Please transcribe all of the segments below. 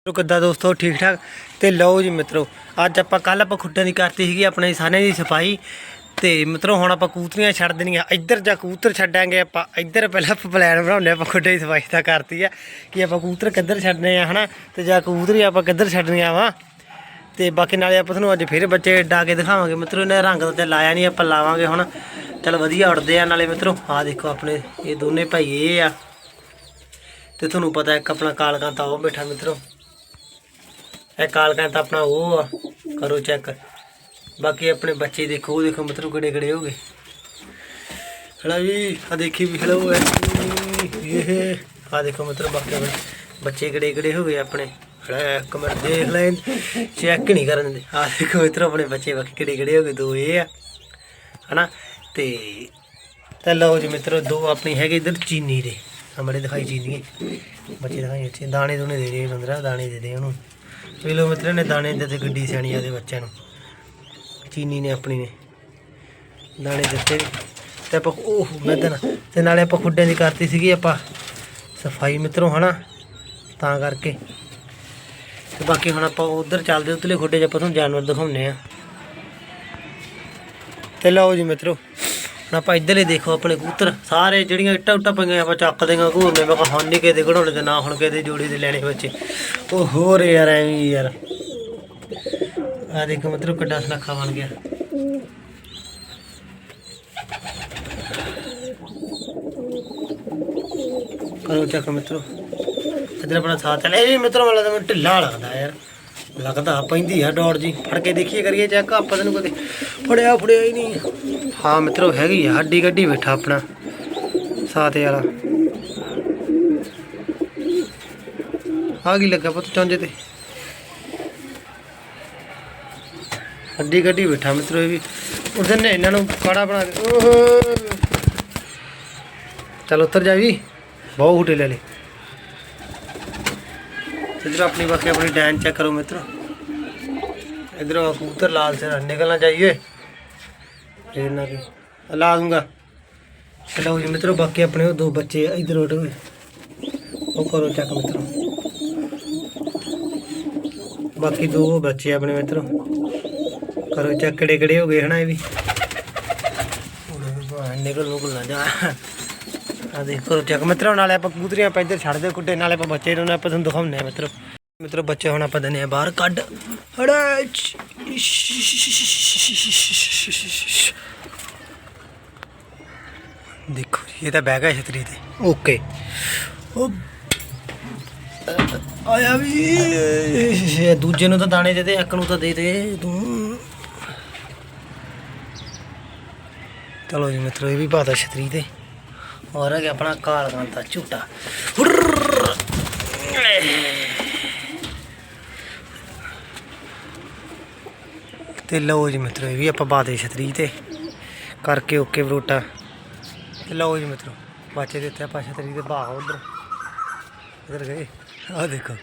ਮਿੱਤਰੋ ਕਿੱਦਾਂ ਦੋਸਤੋ, ਠੀਕ ਠਾਕ? ਤੇ ਲਓ ਜੀ ਮਿੱਤਰੋ, ਅੱਜ ਆਪਾਂ ਕੱਲ ਆਪਾਂ ਖੁੱਡਾਂ ਦੀ ਕਰਤੀ ਸੀਗੀ, ਆਪਣੇ ਸਾਨੇ ਦੀ ਸਫ਼ਾਈ। ਤੇ ਮਿੱਤਰੋ, ਹੁਣ ਆਪਾਂ ਕੂਤਰੀਆਂ ਛੱਡ ਦੇਣੀਆਂ। ਇੱਧਰ ਜਾ ਕਬੂਤਰ ਛੱਡਾਂਗੇ ਆਪਾਂ, ਇੱਧਰ ਪਹਿਲਾਂ ਆਪਾਂ ਪਲਾਨ ਬਣਾਉਂਦੇ ਆਪਾਂ ਖੁੱਡੇ ਦੀ ਸਫ਼ਾਈ ਤਾਂ ਕਰਤੀ ਆ, ਕਿ ਆਪਾਂ ਕੂਤਰ ਕਿੱਧਰ ਛੱਡਨੇ ਆ, ਹਨਾ? ਤੇ ਜਾਂ ਕਬੂਤਰੀ ਆਪਾਂ ਕਿੱਧਰ ਛੱਡਣੀਆਂ ਵਾ? ਤੇ ਬਾਕੀ ਨਾਲੇ ਆਪਾਂ ਤੁਹਾਨੂੰ ਅੱਜ ਫਿਰ ਬੱਚੇ ਡਾ ਕੇ ਦਿਖਾਵਾਂਗੇ। ਮਿੱਤਰੋ, ਇਹਨੇ ਰੰਗ ਤਾਂ ਲਾਇਆ ਨਹੀਂ ਆਪਾਂ ਲਾਵਾਂਗੇ ਹੁਣ। ਚਲ ਵਧੀਆ ਉੜਦੇ ਆ ਨਾਲੇ ਮਿੱਤਰੋ। ਆਹ ਦੇਖੋ ਆਪਣੇ, ਇਹ ਦੋਨੇ ਭਾਈ ਇਹ ਆ। ਤੇ ਤੁਹਾਨੂੰ ਪਤਾ ਇੱਕ ਆਪਣਾ ਕਾਲਕਾਂ ਤਾਂ ਉਹ ਬੈਠਾ ਮਿੱਤਰੋ। ਇਹ ਕਾਲਕਾਂ ਤਾਂ ਆਪਣਾ ਉਹ ਆ, ਕਰੋ ਚੈੱਕ ਬਾਕੀ ਆਪਣੇ ਬੱਚੇ ਦੇਖੋ, ਉਹ ਦੇਖੋ ਮਤਲਬ ਕਿਹੜੇ ਕਿਹੜੇ ਹੋ ਗਏ। ਹਲਾ ਵੀ ਆ ਦੇਖੀ ਵੀ, ਹਲੋ ਇਹ ਆ ਦੇਖੋ ਮਤਲਬ ਬਾਕੀ ਆਪਣੇ ਬੱਚੇ ਕਿਹੜੇ ਕਿਹੜੇ ਹੋ ਗਏ ਆਪਣੇ। ਹਲਾ ਕਮਰ ਦੇਖ ਲੈ ਚੈੱਕ ਨਹੀਂ ਕਰਨ ਦੇ ਆ ਦੇਖੋ ਇਧਰ ਆਪਣੇ ਬੱਚੇ ਬਾਕੀ ਕਿਹੜੇ ਕਿਹੜੇ ਹੋ ਗਏ, ਦੋ ਇਹ ਆ, ਹਨਾ। ਤੇ ਤਾਂ ਲਓ ਜੀ ਮਿੱਤਰੋ, ਦੋ ਆਪਣੀ ਹੈਗੇ ਇਧਰ ਚੀਨੀ ਦੇ। ਹਮਾਰੇ ਦਿਖਾਈ ਚੀਨੀ ਬੱਚੇ ਦਿਖਾਈ ਅੱਛੇ ਦਾਣੇ ਦੋਨੇ ਦੇ ਦੇ ਬੰਦਰਾ ਦਾਣੇ ਦੇ ਦੇ ਉਹਨੂੰ। ਵੀ ਲੋ ਮਿੱਤਰਾਂ ਨੇ ਦਾਣੇ ਦਿੱਤੇ ਗੱਡੀ ਸਿਆਣੀ ਆ ਬੱਚਿਆਂ ਨੂੰ। ਚੀਨੀ ਨੇ ਆਪਣੀ ਨੇ। ਦਾਣੇ ਦਿੱਤੇ ਤੇ ਆਪਾਂ ਉਹ ਮੈਦਨ ਤੇ ਨਾਲੇ ਆਪਾਂ ਖੁੱਡਿਆਂ ਦੀ ਕਰਤੀ ਸੀਗੀ ਆਪਾਂ ਸਫ਼ਾਈ ਮਿੱਤਰੋ, ਹਨਾ? ਤਾਂ ਕਰਕੇ। ਤੇ ਬਾਕੀ ਹੁਣ ਆਪਾਂ ਉਧਰ ਚੱਲਦੇ ਉਤਲੇ ਖੁੱਡੇ 'ਚ ਆਪਾਂ ਤੁਹਾਨੂੰ ਜਾਨਵਰ ਦਿਖਾਉਂਦੇ ਆ ਤੇ ਲਓ ਜੀ ਮਿੱਤਰੋ, ਹੁਣ ਆਪਾਂ ਇੱਧਰਲੇ ਦੇਖੋ ਆਪਣੇ ਕਬੂਤਰ। ਸਾਰੇ ਜਿਹੜੀਆਂ ਇੱਟਾਂ ਉੱਟਾਂ ਪਈਆਂ ਆਪਾਂ ਚੱਕ ਦੇਗਾ ਘੂਰਨੇ। ਮੈਂ ਕਿਹਾ, ਹੁਣ ਨਹੀਂ ਕਿਤੇ ਘੜਾਉਣੇ ਦੇ ਨਾ ਹੁਣ ਕਿਤੇ ਜੋੜੀ ਦੇ ਲੈਣੇ ਬੱਚੇ। ਉਹ ਹੋਰ ਯਾਰ, ਐਵੇਂ ਯਾਰ। ਆ ਦੇਖੋ ਮਤਲਬ ਕਿੱਡਾ ਸਲਾਖਾ ਬਣ ਗਿਆ। ਕਰੋ ਚੱਕ ਮਿੱਤਰੋ, ਇਧਰ ਆਪਣਾ ਸਾਥ ਚੱਲ ਇਹ ਵੀ ਮਿੱਤਰੋ ਵਾਲਾ ਤਾਂ ਢਿੱਲਾ ਲੱਗਦਾ ਯਾਰ। ਲੱਗਦਾ ਪੈਂਦੀ ਆ ਡੋੜ ਜੀ। ਫੜ ਕੇ ਦੇਖੀਏ, ਕਰੀਏ ਚੈੱਕ ਆਪਾਂ ਤੈਨੂੰ ਕਦੇ। ਫੜਿਆ ਫੜਿਆ ਹੀ ਨਹੀਂ। ਹਾਂ ਮਿੱਤਰੋ ਹੈਗੀ ਆ ਹੱਡੀ ਗੱਡੀ ਬੈਠਾ ਆਪਣਾ। ਸਾਥ ਵਾਲਾ ਆ ਕੀ ਲੱਗਾ ਪੁੱਤ ਚੌਂਜੇ ਤੇ? ਅੱਡੀ ਗੱਡੀ ਬੈਠਾ ਮਿੱਤਰੋ ਇਹ ਵੀ। ਉਦੋਂ ਨੇ ਇਹਨਾਂ ਨੂੰ ਕਾੜਾ ਬਣਾ ਕੇ ਚਲ ਉੱਤਰ ਜਾ ਵੀ। ਬਹੁਤ ਹੁਟੇ ਲੈ ਲੈ ਇਧਰ ਆਪਣੀ ਬਾਕੀ ਆਪਣੀ ਡੈਨ ਚੈੱਕ ਕਰੋ ਮਿੱਤਰੋ। ਇਧਰ ਕਬੂਤਰ ਲਾਲ ਸੇ ਨਿਕਲਣਾ ਚਾਹੀਏ। ਫੇਰ ਨਾ ਕਿ ਲਾ ਦੂੰਗਾ। ਚਲੋ ਜੀ ਮਿੱਤਰੋ, ਬਾਕੀ ਆਪਣੇ ਉਹ ਦੋ ਬੱਚੇ ਇਧਰ ਉੱਡ ਉਹ ਕਰੋ ਚੈੱਕ ਮਿੱਤਰੋ। ਬਾਕੀ ਦੋ ਬੱਚੇ ਆਪਣੇ ਮਿੱਤਰੋ ਕਰੋ ਚੱਕ ਕਿਹੜੇ ਕਿਹੜੇ ਹੋ ਗਏ ਹਨਾ ਇਹ ਵੀ ਨਿਕਲ ਨੂੰ ਨਾ ਜਾ ਆ ਦੇਖੋ ਚੱਕ ਮਿੱਤਰੋ ਨਾਲੇ ਆਪਾਂ ਕਬੂਤਰੀਆਂ ਆਪਾਂ ਇੱਧਰ ਛੱਡ ਦੇ ਕੁੱਟੇ ਨਾਲੇ ਆਪਾਂ ਬੱਚੇ ਨੂੰ ਆਪਾਂ ਤੁਹਾਨੂੰ ਦਿਖਾਉਂਦੇ ਆ ਮਿੱਤਰੋ ਮਿੱਤਰੋ ਬੱਚੇ ਹੁਣ ਆਪਾਂ ਦਿੰਦੇ ਆ ਬਾਹਰ ਕੱਢ ਹੜਾ ਦੇਖੋ ਜੀ, ਇਹ ਤਾਂ ਬਹਿ ਗਿਆ ਛਤਰੀ ਤੇ ਓਕੇ ਉਹ ਆਇਆ ਵੀ। ਦੂਜੇ ਨੂੰ ਤਾਂ ਦਾਣੇ ਦੇ ਦੇ, ਇੱਕ ਨੂੰ ਤਾਂ ਦੇ ਦੇ, ਤੂੰ। ਚਲੋ ਜੀ ਮਿੱਤਰੋ, ਇਹ ਵੀ ਪਾਤਾ ਛਤਰੀ ਤੇ। ਔਰ ਹੈ ਆਪਣਾ ਕਾਲ ਗਾਂਤਾ, ਝੂਟਾ। ਤੇ ਲਓ ਜੀ ਮਿੱਤਰੋ, ਇਹ ਵੀ ਆਪਾਂ ਬਾਦੇ ਛਤਰੀ ਤੇ। ਕਰਕੇ ਓਕੇ ਬਰੋਟਾ। ਤੇ ਲਓ ਜੀ ਮਿੱਤਰੋ, ਬਾਚੇ ਦੇ ਆਪਾਂ ਛਤਰੀ ਤੇ ਬਾਹ ਉਧਰ। ਉਧਰ ਗਏ। ਆਹ ਦੇਖੋ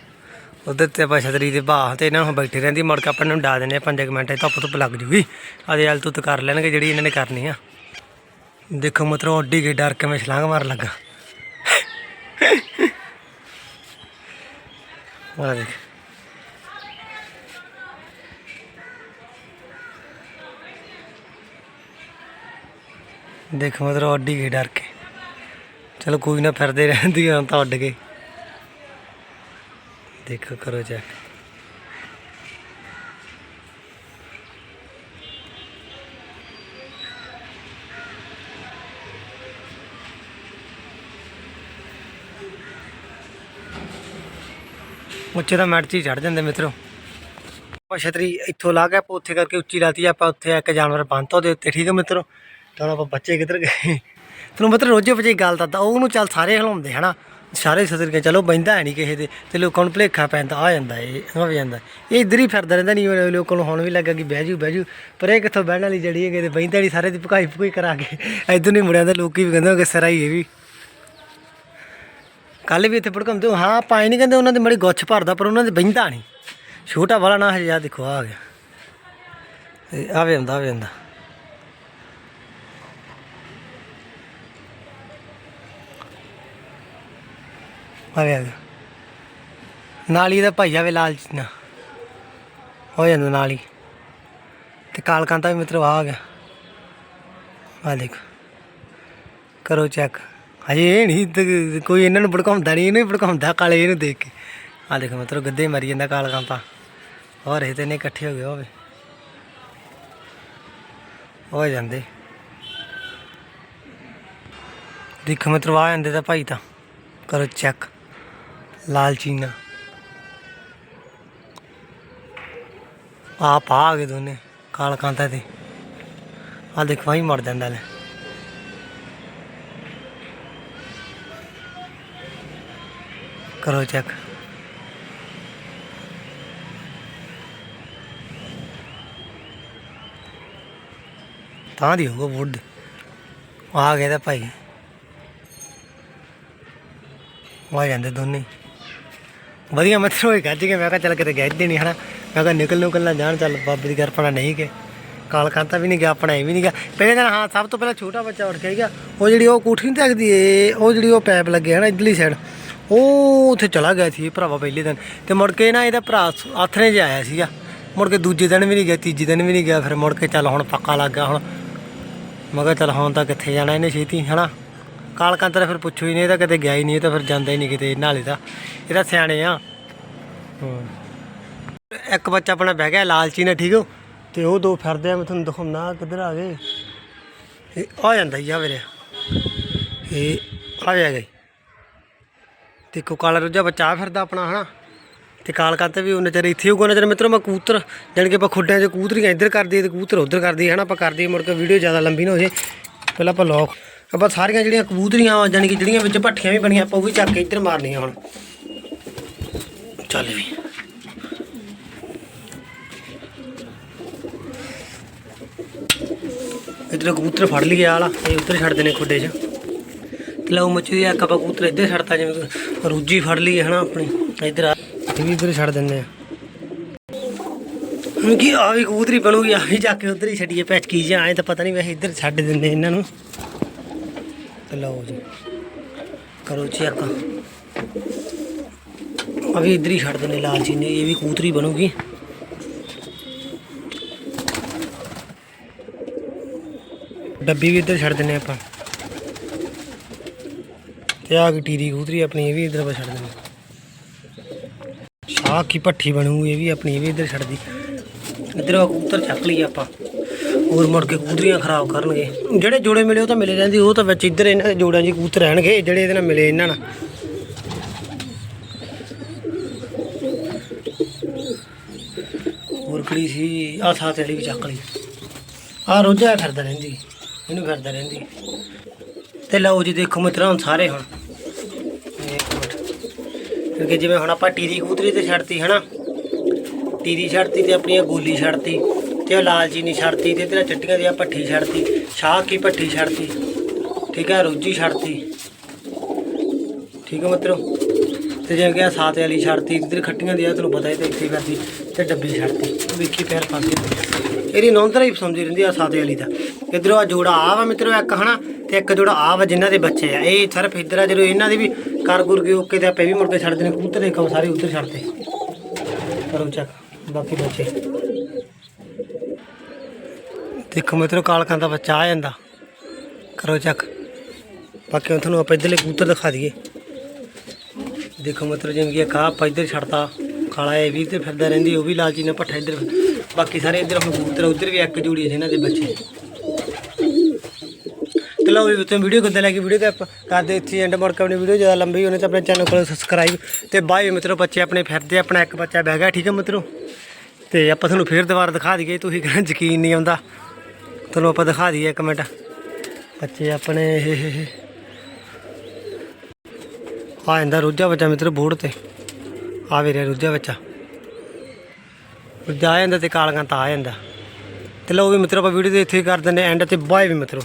ਉਧਰ ਤੇ ਆਪਾਂ ਛਤਰੀ ਦੇ ਬਾਹ ਤੇ ਇਹਨਾਂ ਨੂੰ ਬੈਠੇ ਰਹਿੰਦੀ, ਮੁੜ ਕੇ ਆਪਾਂ ਇਹਨਾਂ ਨੂੰ ਡਾ ਦਿੰਦੇ ਆ 5 ਮਿੰਟ ਧੁੱਪ ਧੁੱਪ ਲੱਗ ਜੂਗੀ। ਆਦੇ ਹਾਲ ਤੁੱਤ ਕਰ ਲੈਣਗੇ ਜਿਹੜੀ ਇਹਨਾਂ ਨੇ ਕਰਨੀ ਆ। ਦੇਖੋ ਮਤਲਬ ਅੱਡੀ ਗਈ ਡਰ ਕੇ ਮੈਂ ਛਲਾਂਗ ਮਾਰ ਲੱਗਾ। ਆ ਦੇਖ। ਦੇਖੋ ਮਤਲਬ ਅੱਡੀ ਗਈ ਡਰ ਕੇ। ਚਲੋ ਕੋਈ ਨਾ ਫਿਰਦੇ ਰਹਿੰਦੀ ਆ ਤਾਂ ਉੱਡ ਗਏ ਦੇਖੋ ਕਰੋ ਚੈੱਕ ਉੱਚੇ ਤਾਂ ਮੈਟ 'ਚ ਹੀ ਚੜ ਜਾਂਦੇ ਮਿੱਤਰੋ। ਆਪਾਂ ਛਤਰੀ ਇੱਥੋਂ ਲਾ ਕੇ ਆਪਾਂ ਉੱਥੇ ਕਰਕੇ ਉੱਚੀ ਲਾਤੀ, ਆਪਾਂ ਉੱਥੇ ਇੱਕ ਜਾਨਵਰ ਬੰਨਤਾ ਉਹਦੇ ਉੱਤੇ, ਠੀਕ ਹੈ ਮਿੱਤਰੋ? ਤਾਂ ਹੁਣ ਆਪਾਂ ਬੱਚੇ ਕਿੱਧਰ ਗਏ? ਤੈਨੂੰ ਮਤਲਬ ਰੋਜੇ ਵਜੇ ਗੱਲ ਦੱਸਦਾ, ਉਹਨੂੰ ਚੱਲ ਸਾਰੇ ਹਲਾਉਂਦੇ, ਹਨਾ? ਸਾਰੇ ਸਦਰ ਕੇ ਚਲੋ ਬੈਂਦਾ ਹੈ ਨਹੀਂ ਕਿਸੇ ਦੇ, ਤੇ ਲੋਕਾਂ ਨੂੰ ਭੁਲੇਖਾ ਪੈਂਦਾ ਆ ਜਾਂਦਾ, ਇਹ ਆ ਜਾਂਦਾ। ਇਹ ਇੱਧਰ ਹੀ ਫਿਰਦਾ ਰਹਿੰਦਾ ਨਹੀਂ ਲੋਕਾਂ ਨੂੰ ਹੁਣ ਵੀ ਲੱਗਾ ਕਿ ਬਹਿ ਜੂ ਬਹਿ ਜੂ ਪਰ ਇਹ ਕਿੱਥੋਂ ਬਹਿਣ ਵਾਲੀ ਜੜੀ ਹੈ ਕਿਤੇ ਬੈਂਦਾ ਨਹੀਂ ਸਾਰੇ ਦੀ ਭਕਾਈ ਭੁਕਾਈ ਕਰਾ ਕੇ ਇੱਧਰ ਨਹੀਂ ਮੁੜਿਆ ਤਾਂ ਲੋਕੀ ਵੀ ਕਹਿੰਦੇ ਕਿ ਸਰਾ ਹੀ ਇਹ ਵੀ। ਕੱਲ ਵੀ ਇੱਥੇ ਭੜਕਾਉਂਦੇ ਹਾਂ ਪਾਈ ਨਹੀਂ ਕਹਿੰਦੇ ਉਹਨਾਂ ਦੇ ਮੜੀ ਗੁੱਛ ਭਰਦਾ, ਪਰ ਉਹਨਾਂ ਦੇ ਬਹਿੰਦਾ ਨਹੀਂ ਛੋਟਾ ਵਾਲਾ ਨਾ ਹਜੇ ਆ ਦੇਖੋ ਆ ਗਿਆ। ਤੇ ਆਵੇ ਹੁੰਦਾ ਆਵੇ ਹੁੰਦਾ ਆ ਗਿਆ ਨਾਲੀ ਦਾ ਭਾਈ ਆਵੇ ਲਾਲ ਚੀਨਾ। ਹੋ ਜਾਂਦਾ ਨਾਲ ਹੀ। ਤੇ ਕਾਲ ਕਾਂਤਾ ਵੀ ਮਿੱਤਰੋ ਆ ਗਿਆ। ਆ ਦੇਖੋ। ਕਰੋ ਚੈੱਕ ਹਜੇ ਇਹ ਨਹੀਂ ਕੋਈ ਇਹਨਾਂ ਨੂੰ ਭੜਕਾਉਂਦਾ ਨਹੀਂ, ਇਹਨੂੰ ਹੀ ਭੜਕਾਉਂਦਾ ਕਾਲੇ ਇਹਨੂੰ ਦੇਖ ਕੇ। ਆ ਦੇਖੋ ਮਿੱਤਰੋ, ਗੱਦੇ ਮਰੀ ਜਾਂਦਾ ਕਾਲ ਕਾਂਤਾ। ਹੋਰ ਇਹ ਤੇ ਨੇ ਇਕੱਠੇ ਹੋ ਗਏ ਹੋਵੇ। ਹੋ ਜਾਂਦੇ। ਦੇਖ ਮਿੱਤਰੋ, ਆ ਜਾਂਦੇ ਤਾਂ ਭਾਈ ਤਾਂ। ਕਰੋ ਚੈੱਕ ਲਾਲ ਚੀਨਾ ਆ ਪਾ ਆ ਗਏ ਦੋਨੇ, ਕਾਲ ਕਾਂਤਾ ਤੇ। ਆ ਦੇਖ ਭਾਈ ਮਰ ਜਾਂਦਾ ਲੈ। ਕਰੋ ਚੈੱਕ ਤਾਂ ਦੀ ਹੋਊਗਾ ਵੁੱਡ ਆ ਗਏ ਤਾਂ ਭਾਈ। ਆ ਜਾਂਦੇ ਦੋਨੇ। ਵਧੀਆ ਮਤਲਬ ਹੋਏ ਗੱਜ ਕੇ ਮੈਂ ਕਿਹਾ ਚੱਲ ਕਿਤੇ ਗੈਜ ਦੇਣੀ ਹਨਾ। ਮੈਂ ਕਿਹਾ ਨਿਕਲ ਨਿਕਲ ਨਾ ਜਾਣ, ਚੱਲ ਬਾਬੇ ਦੀ ਕਿਰਪਾ ਨਹੀਂ ਕਿ ਕਾਲ ਕਾਂਤਾ ਵੀ ਨਹੀਂ ਗਿਆ, ਆਪਣਾ ਇਹ ਵੀ ਨਹੀਂ ਗਿਆ। ਪਹਿਲੇ ਦਿਨ ਹਾਂ, ਸਭ ਤੋਂ ਪਹਿਲਾਂ ਛੋਟਾ ਬੱਚਾ ਉੱਠ ਕੇ ਗਿਆ ਉਹ ਜਿਹੜੀ ਉਹ ਕੋਠੀ ਨਹੀਂ ਤੱਕਦੀ ਏ ਉਹ ਜਿਹੜੀ ਉਹ ਪੈਪ ਲੱਗੇ ਹੈ ਨਾ ਇਧਰਲੀ ਸਾਈਡ ਉਹ ਉੱਥੇ ਚਲਾ ਗਿਆ ਸੀ ਭਰਾਵਾ ਪਹਿਲੇ ਦਿਨ। ਤੇ ਮੁੜ ਕੇ ਨਾ ਇਹਦਾ ਭਰਾ ਆਥਰੇ ਜਿਹਾ ਆਇਆ ਸੀਗਾ। ਮੁੜ ਕੇ ਦੂਜੇ ਦਿਨ ਵੀ ਨਹੀਂ ਗਿਆ, ਤੀਜੇ ਦਿਨ ਵੀ ਨਹੀਂ ਗਿਆ, ਫਿਰ ਮੁੜ ਕੇ ਚੱਲ ਹੁਣ ਪੱਕਾ ਲੱਗ ਗਿਆ ਹੁਣ। ਮੈਂ ਕਿਹਾ ਚੱਲ ਹੁਣ ਤਾਂ ਕਿੱਥੇ ਜਾਣਾ ਇਹਨੇ ਛੇਤੀ, ਹਨਾ? ਕਾਲਕਾਂ ਕਾਂਤਾ ਫਿਰ ਪੁੱਛੋ ਹੀ ਨਹੀਂ, ਇਹ ਤਾਂ ਕਿਤੇ ਗਿਆ ਹੀ ਨਹੀਂ, ਇਹ ਤਾਂ ਫਿਰ ਜਾਂਦਾ ਹੀ ਨਹੀਂ ਕਿਤੇ ਨਾਲੇ ਤਾਂ। ਇਹ ਤਾਂ ਸਿਆਣੇ ਆ। ਹਾਂ। ਇੱਕ ਬੱਚਾ ਆਪਣਾ ਬਹਿ ਗਿਆ, ਲਾਲਚੀ ਨੇ ਠੀਕ ਹੋ? ਤੇ ਉਹ ਦੋ ਫਿਰਦੇ ਆ, ਮੈਂ ਤੁਹਾਨੂੰ ਦਿਖਾਉਣਾ, ਕਿੱਧਰ ਆ ਗਏ? ਇਹ ਆ ਜਾਂਦਾ ਹੀ ਆ ਵੀਰੇ। ਇਹ ਆ ਗਿਆ ਗਈ ਦੇਖੋ ਕਾਲਾ ਰੁੱਜਾ ਬੱਚਾ ਆ ਫਿਰਦਾ ਆਪਣਾ, ਹਨਾ? ਤੇ ਕਾਲ ਕਾਤੇ ਵੀ ਉਹਨੇ ਚਿਰ ਇੱਥੇ ਹੋਊਗਾ ਨਜ਼ਰ ਮਿੱਤਰੋ, ਮੈਂ ਕੂਤਰ ਜਾਣੀ ਕਿ ਆਪਾਂ ਖੁੱਡਿਆਂ 'ਚ ਕੂਤਰੀਆਂ ਇੱਧਰ ਕਰਦੀ ਤੇ ਕੂਤਰ ਉੱਧਰ ਕਰਦੀ ਹਨਾ? ਆਪਾਂ ਕਰਦੀ ਮੁੜ ਕੇ ਵੀਡੀਓ ਜ਼ਿਆਦਾ ਲੰਬੀ ਨਾ ਹੋ ਜੇ ਪਹਿਲਾਂ ਆਪਾਂ ਲੋਕ ਆਪਾਂ ਸਾਰੀਆਂ ਜਿਹੜੀਆਂ ਕਬੂਤਰੀਆਂ ਵਾ, ਜਾਣੀ ਕਿ ਜਿਹੜੀਆਂ ਵਿੱਚ ਭੱਠੀਆਂ ਵੀ ਬਣੀਆਂ, ਆਪਾਂ ਉਹ ਵੀ ਚੱਕ ਕੇ ਇੱਧਰ ਮਾਰਨੀਆਂ ਹੁਣ। ਚੱਲ ਵੀ। ਇੱਧਰ ਕਬੂਤਰ ਫੜ ਲਈ ਆਲਾ ਇਹ ਉੱਧਰ ਛੱਡਦੇ ਨੇ ਖੁੱਡੇ 'ਚ। ਤੇ ਲਓ ਮੱਛੀ ਆ ਆਪਾਂ ਕਬੂਤਰ ਇੱਧਰ ਛੱਡਤਾ, ਜਿਵੇਂ ਰੂਜੀ ਫੜ ਲਈ ਹੈ ਹਨਾ ਆਪਣੀ, ਇੱਧਰ ਆ। ਇਹ ਵੀ ਇੱਧਰ ਛੱਡ ਦਿੰਦੇ ਆ। ਕਿ ਕੀ ਆ ਵੀ ਕਬੂਤਰੀ ਬਣੂਗੀ ਆ ਵੀ ਜਾ ਕੇ ਉੱਧਰ ਹੀ ਛੱਡੀਏ ਪੈਚਕੀ ਜਾਂ ਆਏ ਤਾਂ ਪਤਾ ਨਹੀਂ ਵੈਸੇ ਇੱਧਰ ਛੱਡ ਦਿੰਦੇ ਇਹਨਾਂ ਨੂੰ। ਤੇ ਲਓ ਜੀ। ਕਰੋ ਚੈੱਕ। ਆ ਵੀ ਇੱਧਰ ਹੀ ਛੱਡ ਦਿੰਦੇ ਲਾਲ ਜੀ ਨੇ, ਇਹ ਵੀ ਕੂਤਰੀ ਬਣੂਗੀ। ਡੱਬੀ ਵੀ ਇੱਧਰ ਛੱਡ ਦਿੰਦੇ ਆਪਾਂ। ਤੇ ਆ ਗਈ ਟੀਰੀ ਕਬੂਤਰੀ ਆਪਣੀ, ਇਹ ਵੀ ਇੱਧਰ ਆਪਾਂ ਛੱਡ ਦਿੰਦੇ। ਸ਼ਾਹ ਕੀ ਭੱਠੀ ਬਣੂ ਇਹ ਵੀ ਆਪਣੀ, ਇਹ ਵੀ ਇੱਧਰ ਛੱਡਦੀ ਇੱਧਰ ਆ ਕਬੂਤਰ ਚੱਕ ਲਈ ਆਪਾਂ। ਹੋਰ ਮੁੜ ਕੇ ਕੂਤਰੀਆਂ ਖਰਾਬ ਕਰਨਗੇ। ਜਿਹੜੇ ਜੋੜੇ ਮਿਲੇ ਉਹ ਤਾਂ ਮਿਲੇ ਰਹਿੰਦੀ, ਉਹ ਤਾਂ ਵਿੱਚ ਇੱਧਰ ਇਹਨਾਂ ਦੇ ਜੋੜਾਂ 'ਚ ਹੀ ਰਹਿਣਗੇ, ਜਿਹੜੇ ਇਹਦੇ ਨਾਲ ਮਿਲੇ ਇਹਨਾਂ ਨਾਲ। ਹੋਰ ਕਿਹੜੀ ਸੀ ਆ ਸਾਥ ਵਾਲੀ ਵੀ ਚੱਕ ਲਈ। ਆ ਰੋਜ਼ਾ ਫਿਰਦਾ ਰਹਿੰਦੀ, ਇਹਨੂੰ ਫਿਰਦਾ ਰਹਿੰਦੀ। ਤੇ ਲਓ ਜੀ, ਦੇਖੋ ਮਿੱਤਰਾਂ, ਹੁਣ ਸਾਰੇ ਹੁਣ। ਕਿਉਂਕਿ ਜਿਵੇਂ ਹੁਣ ਆਪਾਂ ਟੀਰੀ ਕਬੂਤਰੀ ਤੇ ਛੱਡਤੀ, ਹਨਾ? ਟੀਰੀ ਛੱਡਤੀ ਤੇ ਆਪਣੀ ਇਹ ਗੋਲੀ ਛੱਡਤੀ। ਤੇ ਉਹ ਲਾਲ ਚੀਨੀ ਛੱਡਤੀ ਤੇ ਤੇਰਾ ਚੱਟੀਆਂ ਦੀ ਆ ਪੱਠੀ ਛੱਡਤੀ ਸ਼ਾਹ ਕੀ ਪੱਠੀ ਛੱਡਤੀ? ਠੀਕ ਹੈ, ਰੋਜੀ ਛੱਡਤੀ। ਠੀਕ ਹੈ ਮਿੱਤਰੋ, ਤੇ ਜਿਵੇਂ ਕਿ ਸਾਤੇ ਵਾਲੀ ਛੱਡਤੀ, ਇੱਧਰ ਖੱਟੀਆਂ ਦੀ ਆ ਤੁਹਾਨੂੰ ਪਤਾ ਹੀ ਤੇ ਇੱਥੇ ਕਰਦੀ, ਤੇ ਡੱਬੀ ਛੱਡਤੀ। ਵੇਖੀ ਪੈਰ ਪਾਸੇ। ਇਹਦੀ ਨੌਂਦਰਾ ਹੀ ਸਮਝੀ ਰਹਿੰਦੀ ਆ ਸਾਤੇ ਵਾਲੀ ਦਾ। ਇਧਰੋਂ ਆ ਜੋੜਾ ਆ ਵਾ ਮਿੱਤਰੋ ਇੱਕ, ਹਨਾ? ਤੇ ਇੱਕ ਜੋੜਾ ਆ ਵਾ ਜਿਨ੍ਹਾਂ ਦੇ ਬੱਚੇ ਆ। ਇਹ ਸਿਰਫ ਇੱਧਰ ਆ, ਜਦੋਂ ਇਹਨਾਂ ਦੀ ਵੀ ਕਰ ਗੁਰ ਗਏ ਓਕੇ ਤੇ ਆਪੇ ਵੀ ਮੁੜ ਕੇ ਛੱਡਦੇ ਨੇ, ਕਬੂਤਰ ਦੇ ਕੰਮ ਸਾਰੇ ਉੱਧਰ ਛੱਡਦੇ। ਕਰੋ ਚੱਕ ਬਾਕੀ ਬੱਚੇ। ਦੇਖੋ ਮਿੱਤਰੋ ਕਾਲਕਾਂ ਦਾ ਬੱਚਾ ਆ ਜਾਂਦਾ। ਕਰੋ ਚੱਕ ਬਾਕੀ ਹੁਣ ਤੁਹਾਨੂੰ ਆਪਾਂ ਇੱਧਰਲੇ ਕਬੂਤਰ ਦਿਖਾ ਦਈਏ। ਦੇਖੋ ਮਿੱਤਰੋ ਜਿਵੇਂ ਕਿ ਕਾ ਆਪਾਂ ਇੱਧਰ ਛੱਡਤਾ। ਕਾਲਾ ਇਹ ਵੀ ਤੇ ਫਿਰਦਾ ਰਹਿੰਦੀ, ਉਹ ਵੀ ਲਾਲਚੀ ਨਾਲ ਪੱਠਾ ਇੱਧਰ ਬਾਕੀ ਸਾਰੇ ਇੱਧਰ ਹੁਣ ਕਬੂਤਰ ਉੱਧਰ ਵੀ ਇੱਕ ਜੋੜੀ ਹੈ ਇਹਨਾਂ ਦੇ ਬੱਚੇ। ਤੇ ਲਓ ਵੀ ਤੁਸੀਂ ਵੀਡੀਓ ਕਿੱਦਾਂ ਲੱਗੀ? ਵੀਡੀਓ ਤੇ ਕਰਦੇ ਇੱਥੇ ਐਂਡ ਮੁੜ ਕੇ ਆਪਣੀ ਵੀਡੀਓ ਜ਼ਿਆਦਾ ਲੰਬੀ ਹੋਣੀ ਤਾਂ ਆਪਣੇ ਚੈਨਲ ਕੋਲ ਸਬਸਕ੍ਰਾਈਬ ਤੇ ਬਾਏ ਮਿੱਤਰੋ ਬੱਚੇ ਆਪਣੇ ਫਿਰਦੇ ਆਪਣਾ ਇੱਕ ਬੱਚਾ ਬਹਿ ਗਿਆ, ਠੀਕ ਹੈ ਮਿੱਤਰੋ? ਤੇ ਆਪਾਂ ਤੁਹਾਨੂੰ ਫੇਰ ਦੁਬਾਰਾ ਦਿਖਾ ਦਈਏ, ਤੁਸੀਂ ਕਹਿੰਦੇ ਯਕੀਨ ਨਹੀਂ ਆਉਂਦਾ। ਤੁਹਾਨੂੰ ਆਪਾਂ ਦਿਖਾ ਦਈਏ ਇੱਕ ਮਿੰਟ। ਬੱਚੇ ਆਪਣੇ ਇਹ ਇਹ ਆ ਜਾਂਦਾ ਰੋਜਾ ਬੱਚਾ ਮਿੱਤਰ ਬੋਰਡ ਤੇ। ਆ ਵੀ ਰਿਹਾ ਰੋਜਾ ਬੱਚਾ। ਰੋਜਾ ਆ ਜਾਂਦਾ ਤੇ ਕਾਲੀਆਂ ਤਾਂ ਆ ਜਾਂਦਾ। ਤੇ ਲਓ ਵੀ ਮਿੱਤਰੋ ਆਪਾਂ ਵੀਡੀਓ ਦੇ ਇੱਥੇ ਹੀ ਕਰ ਦਿੰਦੇ ਐਂਡ ਤੇ। ਬਾਏ ਵੀ ਮਿੱਤਰੋ।